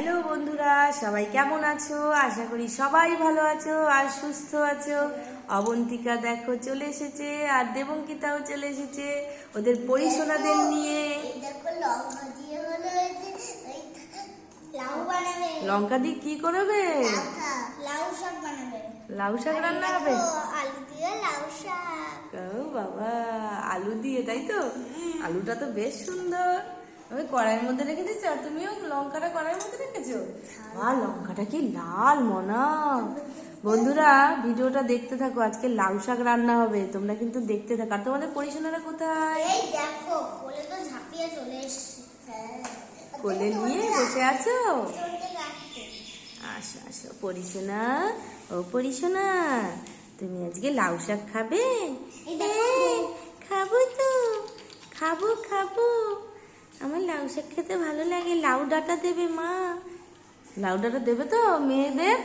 Hello বন্ধুরা সবাই কেমন আছো? আশা করি সবাই ভালো আছো আর সুস্থ আছো। অবন্তিকা দেখো চলে এসেছে আর দেবঙ্কিতাও চলে এসেছে। ওদের পরিশোনাদের নিয়ে। লঙ্কা দিয়ে কি করবে? লাউ শাক রান্না হবে? ও বাবা আলু দিয়ে তাই তো? আলুটা তো বেশ সুন্দর। আমি কড়াইয়ের মধ্যে রেখে দিচ্ছি আর তুমিও লঙ্কাটা কড়াইয়ের মধ্যে রেখেছো? আর লঙ্কাটা কি লাল মনা? বন্ধুরা ভিডিওটা দেখতে থাকো আজকে লাউ শাক রান্না হবে তোমরা কিন্তু দেখতে থাকো। আর তোমাদের পরিশোনারা কোথায়? এই দেখো কোলে তো ঝাঁপিয়ে চলে এসছে। হ্যাঁ কোলে নিয়ে বসে আছো? আসো আসো পরিশোনা ও পরিশোনা তুমি আজকে লাউ শাক খাবে? হ্যাঁ, খাব তো খাব খাব। আমার লাউ শাক খেতে ভালো লাগে। লাউ ডাঁটা দেবে মা। লাউ ডাঁটা দেবে তো মেয়েদের?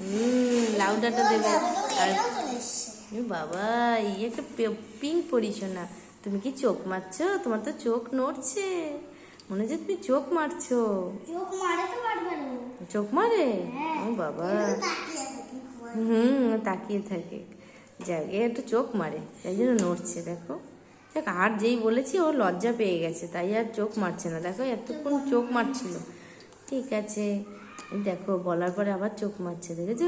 হুম লাউ ডাঁটা দেবে। আর বাবা এই একটা পিঙ্ক পরিশোনা তুমি কি চোখ মারছো? তোমার তো চোখ নড়ছে। মনে হচ্ছে তুমি চোখ মারছো। চোখ মারে তো পারবে না। চোখ মারে? হ্যাঁ। ও বাবা। হুম তাকিয়ে থাকে। যাক একটু চোখ মারে। তাই জন্য নড়ছে দেখো। দেখ আর যেই বলেছি ও লজ্জা পেয়ে গেছে তাই আর চোখ মারছে না। দেখো এতক্ষণ চোখ মারছিল। ঠিক আছে। দেখো বলার পরে আবার চোখ মারছে দেখেছ?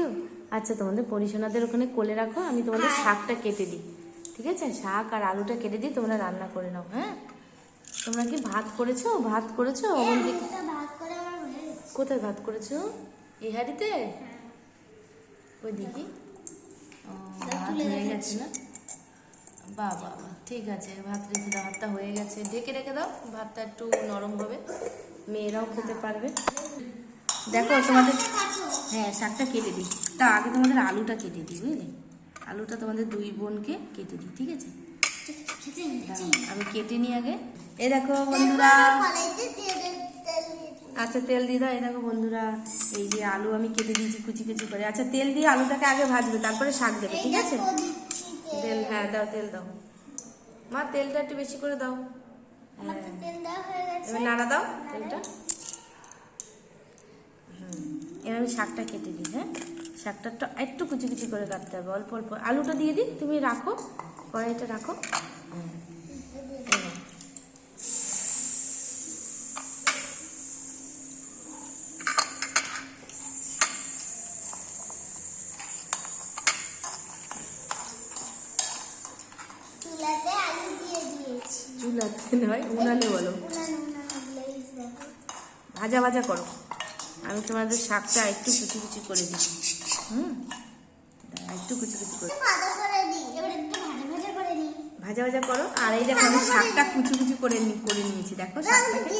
আচ্ছা তোমাদের পরিশোনাদের ওখানে কোলে রাখো আমি তোমাদের শাকটা কেটে দিই। ঠিক আছে? শাক আর আলুটা কেটে দিই তোমরা রান্না করে নাও হ্যাঁ? তোমরা কি ভাত করেছ? ভাত করেছ? অবন্তিক হয়ে কোথায় ভাত করেছ? এই হাড়িতে ওই দিদি ও, ভাত হয়ে গেছে না? বাহ, ঠিক আছে ভাত রেখে দাও ভাতটা হয়ে গেছে। ঢেকে রেখে দাও ভাতটা একটু নরম হবে। মেয়েরাও খেতে পারবে। দেখো তোমাদের হ্যাঁ শাকটা কেটে দিই। তা আগে তোমাদের আলুটা কেটে দিই বুঝলে? আলুটা তোমাদের দুই বোনকে কেটে দিই ঠিক আছে? আমি কেটে নিই আগে। এই দেখো বন্ধুরা। আচ্ছা তেল দিয়ে দাও। এই দেখো বন্ধুরা এই যে আলু আমি কেটে দিয়েছি কুচি কুচি করে। আচ্ছা তেল দিয়ে আলুটাকে আগে ভাজবে তারপরে শাক দেবে ঠিক আছে? তেল। হ্যাঁ দাও তেল দাও। মা তেলটা একটু বেশি করে দাও। হ্যাঁ এবার নাড়া দাও তেলটা। হুম এবার আমি শাকটা কেটে দিই হ্যাঁ? শাকটা একটু কুচি কুচি করে কাটতে হবে অল্প অল্প। আলুটা দিয়ে দিই তুমি রাখো কড়াইটা রাখো হুম। এই নাও। চুলাতে আলু দিয়ে চুলাতে নয় উনানে বলো। ভাজা ভাজা করো। আমি তোমাদের শাকটা একটু কুচি কুচি করে দিই। হুম? একটু কুচি কুচি করে ভাজা ভাজা করে। আর এই দেখো, আমি শাকটা কুচি কুচি করে নি করে নিয়েছি। দেখো শাকটাকে।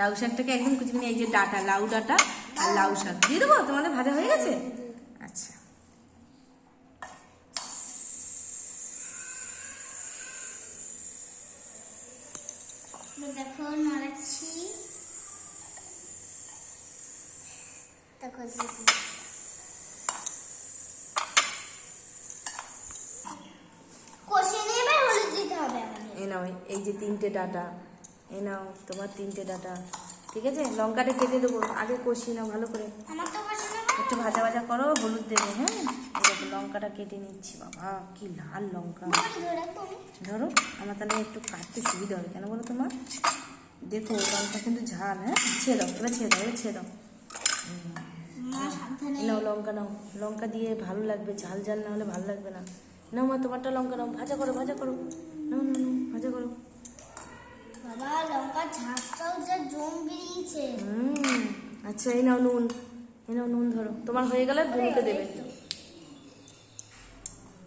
লাউ শাকটাকে একদম কুচি করে এই যে ডাটা, লাউ ডাটা আর লাউ শাক। দিয়ে দেবো? তোমাদের ভাজা হয়ে গেছে? আচ্ছা এবার দেখো নাড়াচ্ছি এই নাও এই যে তিনটে ডাটা এই নাও তোমার তিনটে ডাটা ঠিক আছে? লঙ্কাটা কেটে দেবো আগে কষিয়ে নাও ভালো করে। একটু ভাজা ভাজা করো হলুদ দেবে হ্যাঁ? দেখো লঙ্কাটা কেটে নিচ্ছি বাবা কি লাল লঙ্কা। ধরে আমার তাহলে একটু কাটতে সুবিধা হবে কেন বলো তোমার দেখো লঙ্কা কিন্তু ঝাল হ্যাঁ? ছেড়ে দাও এবার ছেড়ে দাও এবার ছেড়ে নাও লঙ্কা নাও লঙ্কা দিয়ে ভালো লাগবে ঝাল ঝাল না হলে ভালো লাগবে না। নাও মা তোমারটা লঙ্কা নাও ভাজা করো ভাজা করো। নাও নাও নাও ভাজা করো। বাবা লঙ্কা ঝাঁসটাও যা জম বেরিয়েছে। হুম আচ্ছা এই নাও নুন এই নাও নুন ধরো। তোমার হয়ে গেলে বোনকে দেবে।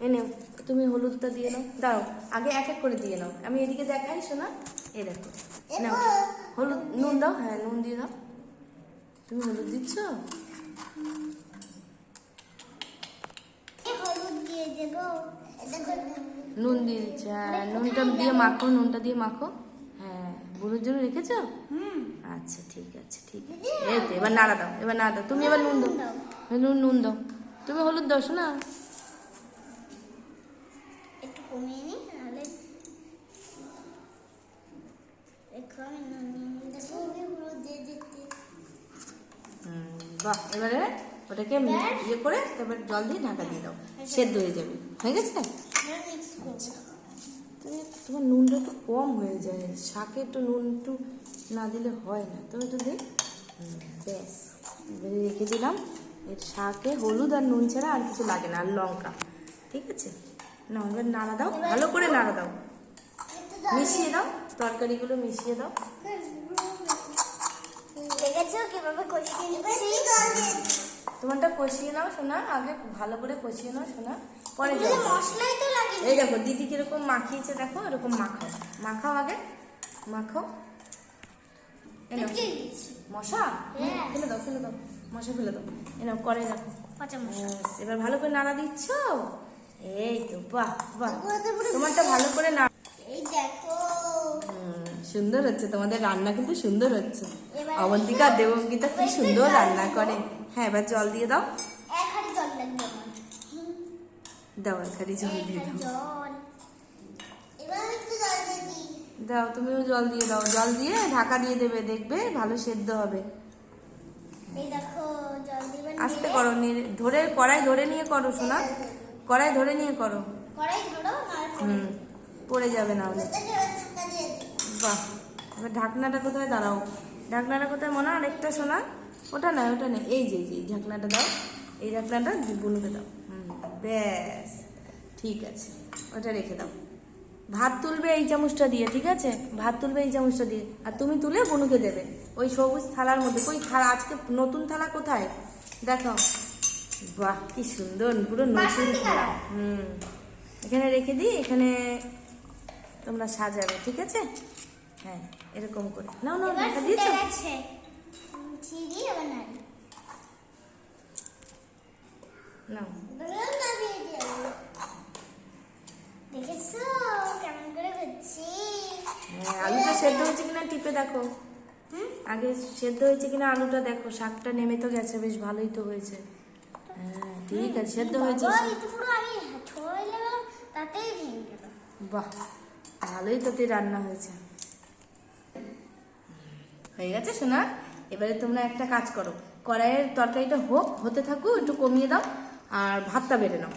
এই নাও তুমি হলুদটা দিয়ে নাও। দাও আগে এক এক করে দিয়ে নাও। আমি এদিকে দেখাই শোনা? এই দেখো নাও। হলুদ নুন দাও হ্যাঁ নুন দিয়ে দাও। তুমি হলুদ দিচ্ছ? এই হলুদ দিয়ে দেবো দেখো নুন দিয়ে দিচ্ছ হ্যাঁ নুনটা দিয়ে মাখো নুনটা দিয়ে মাখো। হ্যাঁ বুড়োর জন্য রেখেছো? হুম। আচ্ছা ঠিক আছে ঠিক আছে। এই তো, এবার নাড়া দাও এবার নাড়া দাও। তুমি এবার নুন দাও। নুন নুন দাও। তুমি হলুদ দাও শোনা? একটু কমিয়ে নিই নাহলে দেখো আমি নুন নিয়ে নিই। দেখো আমি হলুদ দিয়ে দিচ্ছি বাহ এবারে ওটাকে ইয়ে করে তারপর জল দিয়ে ঢাকা দিয়ে দাও। সেদ্ধ হয়ে যাবে। হয়ে গেছে? তুমি তোমার নুনটা একটু কম হয়ে যায়। শাকে একটু নুন একটু না দিলে হয় না। তুমি একটু দে ব্যাস। এবারে রেখে দিলাম। এর শাকে হলুদ আর নুন ছাড়া আর কিছু লাগে না আর লঙ্কা। ঠিক আছে? এবার নাড়া দাও। ভালো করে নাড়া দাও। মিশিয়ে দাও। তরকারিগুলো মিশিয়ে দাও। কীভাবে কষিয়ে নিচ্ছি তোমারটা কষিয়ে নাও শোনা আগে ভালো করে কষিয়ে নাও শোনা পরে মশলাই তো লাগে এই দেখো দিদি কীরকম মাখিয়েছে দেখো এরকম মাখাও। মাখাও আগে মাখাও। মশা? হ্যাঁ। ফেলে দাও ফেলে দাও। মশা ফেলে দাও। এনাও করে রাখো এবার ভালো করে নাড়া দিচ্ছ? এই তো বাহ বাহ। তোমারটা ভালো করে না এই দেখো। সুন্দর হচ্ছে। তোমাদের রান্না কিন্তু সুন্দর হচ্ছে। অবন্তিকা দেবঙ্গিতা কি সুন্দর রান্না করে। হ্যাঁ এবার জল দিয়ে দাও। দাও এখানে জল দিয়ে দাও। দাও তুমিও জল দিয়ে দাও। জল দিয়ে ঢাকা দিয়ে দেবে দেখবে ভালো সেদ্ধ হবে। আস্তে করো নিয়ে- ধরে কড়াই ধরে নিয়ে করো শোনা কড়াই ধরে নিয়ে করো। কড়াই ধরো আর হুম পড়ে যাবে না হলে। বাহ এবার ঢাকনাটা কোথায়? দাঁড়াও। ঢাকনাটা কোথায় মনে হয় আরেকটা শোনা ওটা না ওটা নেই। এই যে এই যে এই ঢাকনাটা দাও। এই ঢাকনাটা বুনুকে দাও। হুম ব্যাস। ঠিক আছে। ওটা রেখে দাও। ভাত তুলবে এই চামচটা দিয়ে ঠিক আছে? ভাত তুলবে এই চামচটা দিয়ে। আর তুমি তুলে বুনুকে দেবে। ওই সবুজ থালার মধ্যে। ওই থালা আজকে নতুন থালা কোথায়? দেখো। বাহ কি সুন্দর। পুরো নতুন থালা। হুম। এখানে রেখে দিই এখানে তোমরা সাজাবে ঠিক আছে? হ্যাঁ। এরকম করে। নাও নাও ঢাকা দিয়েছ? নাও। হ্যাঁ আলুটা সেদ্ধ হয়েছে কিনা টিপে দেখো? আগে সেদ্ধ হয়েছে কিনা আলুটা দেখো। শাকটা নেমে তো গেছে বেশ ভালোই তো হয়েছে। হ্যাঁ ঠিক আছে সেদ্ধ হয়েছে। তো বাহ ভালোই তোতে রান্না হয়েছে। হয়ে গেছে শোনা এবারে তোমরা একটা কাজ করো। কড়াইয়ের তরকারিটা হোক হতে থাকো একটু কমিয়ে দাও আর ভাতটা বেড়ে নাও।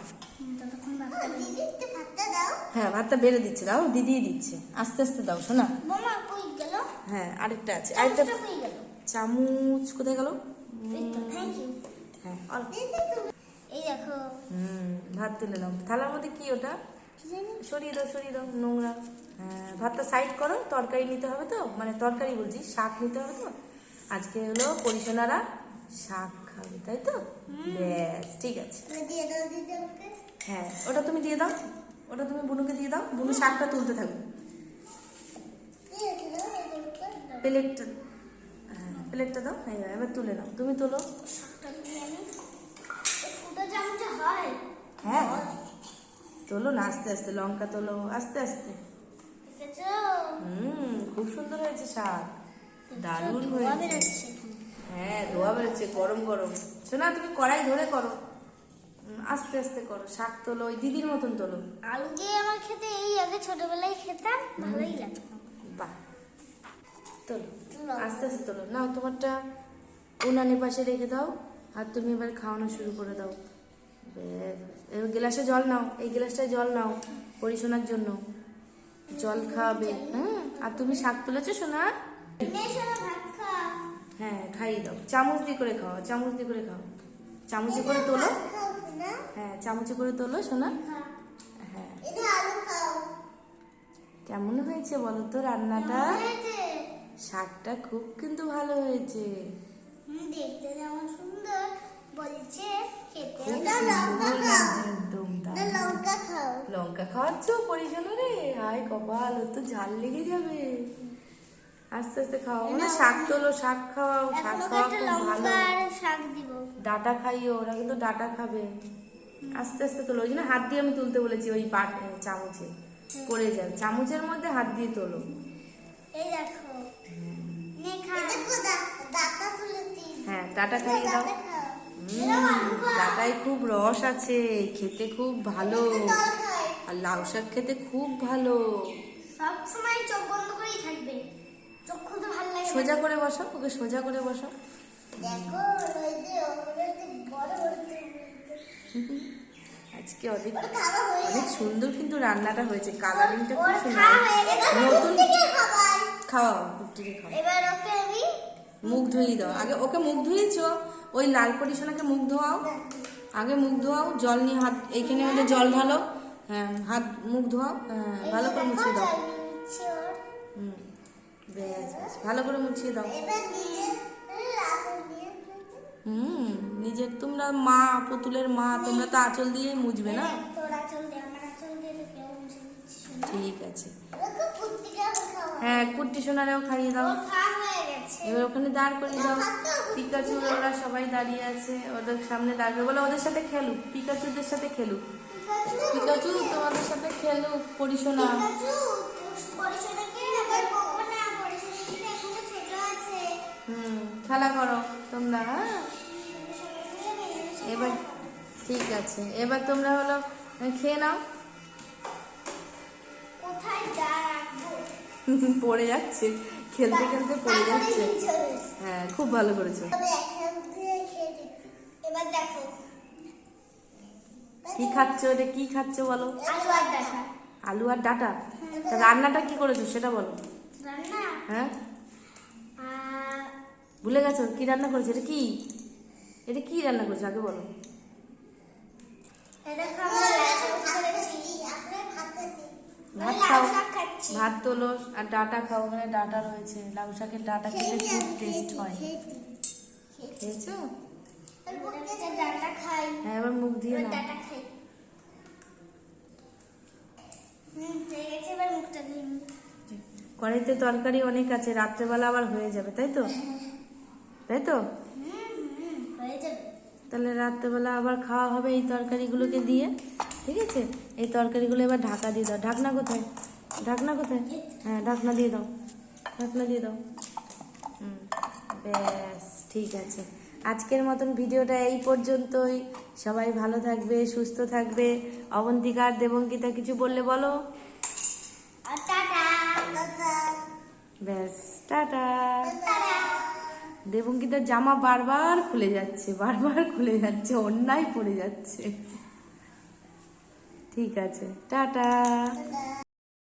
হ্যাঁ ভাতটা বেড়ে দিচ্ছে দাও দিদিই দিচ্ছে। আস্তে আস্তে দাও শোনা হ্যাঁ আরেকটা আছে। আরেকটা চামচ কোথায় গেল? হ্যাঁ। এই দেখো। হুম ভাত তুলে নাও। থালার মধ্যে কি ওটা? সরিয়ে দাও সরিয়ে দাও নোংরা। ভাতটা সাইড করো তরকারি নিতে হবে তো? মানে তরকারি বলছি শাক নিতে হবে তো? আজকে হলো পরিশোনারা শাক খাবে তাই তো? ব্যাস ঠিক আছে। হ্যাঁ ওটা তুমি দিয়ে দাও। ওটা তুমি বুনুকে দিয়ে দাও। বুনু শাকটা তুলতে থাকো প্লেটটা হ্যাঁ প্লেটটা দাও। হ্যাঁ এবার তুলে নাও। তুমি তোলো। হয়। হ্যাঁ। তোলো না আস্তে আস্তে লঙ্কা তোলো আস্তে আস্তে। খুব সুন্দর হয়েছে শাক। দারুণ হয়েছে। হ্যাঁ ধোয়া বেরোচ্ছে গরম গরম। শোনা তুমি কড়াই ধরে করো। আস্তে আস্তে করো। শাক তোলো ওই দিদির মতন তোলো। দিয়ে আমার খেতে এই আগে ছোটবেলায় খেতাম ভালোই লাগতো। বাহ। তোলো। আস্তে আস্তে তোলো। নাও তোমারটা উনানের পাশে রেখে দাও। আর তুমি এবার খাওয়ানো শুরু করে দাও। এবার গ্লাসে জল নাও। এই গ্লাসটায় জল নাও পরিশোনার জন্য। জল খাওয়াবে। হ্যাঁ। আর তুমি শাক তুলেছো সোনা? হ্যাঁ খাইয়ে দাও। চামচ দিয়ে করে খাও চামচ দিয়ে করে খাও। চামচে করে তোলো। হ্যাঁ চামচে করে তোলো সোনা। হ্যাঁ। কেমন হয়েছে বলো তো রান্নাটা? শাকটা খুব কিন্তু ভালো হয়েছে। দেখতে যেমন সুন্দর। বলছে খেতে। লঙ্কা খাও। লঙ্কা খাওয়াচ্ছ পরিজন রে। হাই কপাল ও তো ঝাল লেগে যাবে। আস্তে আস্তে খাওয়াও না শাক তোলো শাক খাওয়াও শাক খাওয়া খুব ভালো। শাক দিব। ডাটা খাইও ওরা কিন্তু ডাটা খাবে। আস্তে আস্তে তোলো। ওই জন্য হাত দিয়ে আমি তুলতে বলেছি ওই পাট চামচে। পড়ে যাবে। চামচের মধ্যে হাত দিয়ে তোলো। এই দেখো। হ্যাঁ ডাটা খাইয়ে দাও। ডাটায় খুব রস আছে খেতে খুব ভালো। আর লাউ শাক খেতে খুব ভালো। সব সময় চোখ বন্ধ করেই থাকবে। চোখ খুলতে ভালো লাগে সোজা করে বসো ওকে সোজা করে বসো দেখো ওই যে আজকে অনেক অনেক সুন্দর কিন্তু রান্নাটা হয়েছে। কালারিংটা খুব সুন্দর। খাওয়া নতুন থেকে খাওয়াও। এবার ওকে আমি মুখ ধুয়ে দাও। আগে ওকে মুখ ধুয়েছো? ওই লাল পরিশোনাকে মুখ ধোয়াও, আগে মুখ ধোয়াও, জল নিয়ে হাত, এইখানে মধ্যে জল ঢালো হ্যাঁ হাত, মুখ ধোয়াও হ্যাঁ ভালো করে মুছিয়ে দাও। হুম বেশ ভালো করে মুছিয়ে দাও। হুম, নিজের, তোমরা মা, পুতুলের মা, তোমরা তো আঁচল দিয়েই মুছবে না? ঠিক আছে। হ্যাঁ কুর্তি সোনারেও খাইয়ে দাও। এবার ওখানে দাঁড় করিয়ে দাও। পিকাচু ওরা সবাই দাঁড়িয়ে আছে। ওদের সামনে দাঁড়িয়ে বলে ওদের সাথে খেলুক। পিকাচুদের সাথে খেলুক। পিকাচু তোমাদের সাথে খেলুক পরিশোনা হুম খেলা করো তোমরা হ্যাঁ? এবার ঠিক আছে। এবার তোমরা হলো খেয়ে নাও। কোথায় পড়ে যাচ্ছে। খেলতে খেলতে পড়ে যাচ্ছে। হ্যাঁ খুব ভালো করেছ। কি খাচ্ছ এটা? কি খাচ্ছ বলো? আলু আর ডাটা। তা রান্নাটা কি করেছ সেটা বলো। হ্যাঁ? ভুলে গেছো? কি রান্না করেছ? এটা কি? এটা কি রান্না করেছ? আগে বলো। এটা খাবার ভাত খাও। ভাত তোলো আর ডাটা খাও। ওখানে ডাটা রয়েছে। লাউ শাকের ডাটা খেলে খুব টেস্ট হয়। খেয়েছো? হ্যাঁ এবার মুখ দিয়ে হয়ে ধুই কড়াইতে তরকারি অনেক আছে রাত্রেবেলা আবার হয়ে যাবে তাই তো? তাই তো? হয়ে তাহলে রাত্রেবেলা আবার খাওয়া হবে এই তরকারিগুলোকে দিয়ে। ঠিক আছে? এই তরকারিগুলো এবার ঢাকা দিয়ে দাও। ঢাকনা কোথায়? ঢাকনা কোথায়? হ্যাঁ ঢাকনা দিয়ে দাও। ঢাকনা দিয়ে দাও। হুম ব্যাস ঠিক আছে। আজকের মতন ভিডিওটা এই পর্যন্তই। সবাই ভালো থাকবে সুস্থ থাকবে। অবন্তিকা আর দেবঙ্কিতা কিছু বললে বলো? ব্যাস টাটা। টাটা। দেবঙ্কিতার জামা বারবার খুলে যাচ্ছে বারবার খুলে যাচ্ছে অন্যায় পড়ে যাচ্ছে। ঠিক আছে টাটা।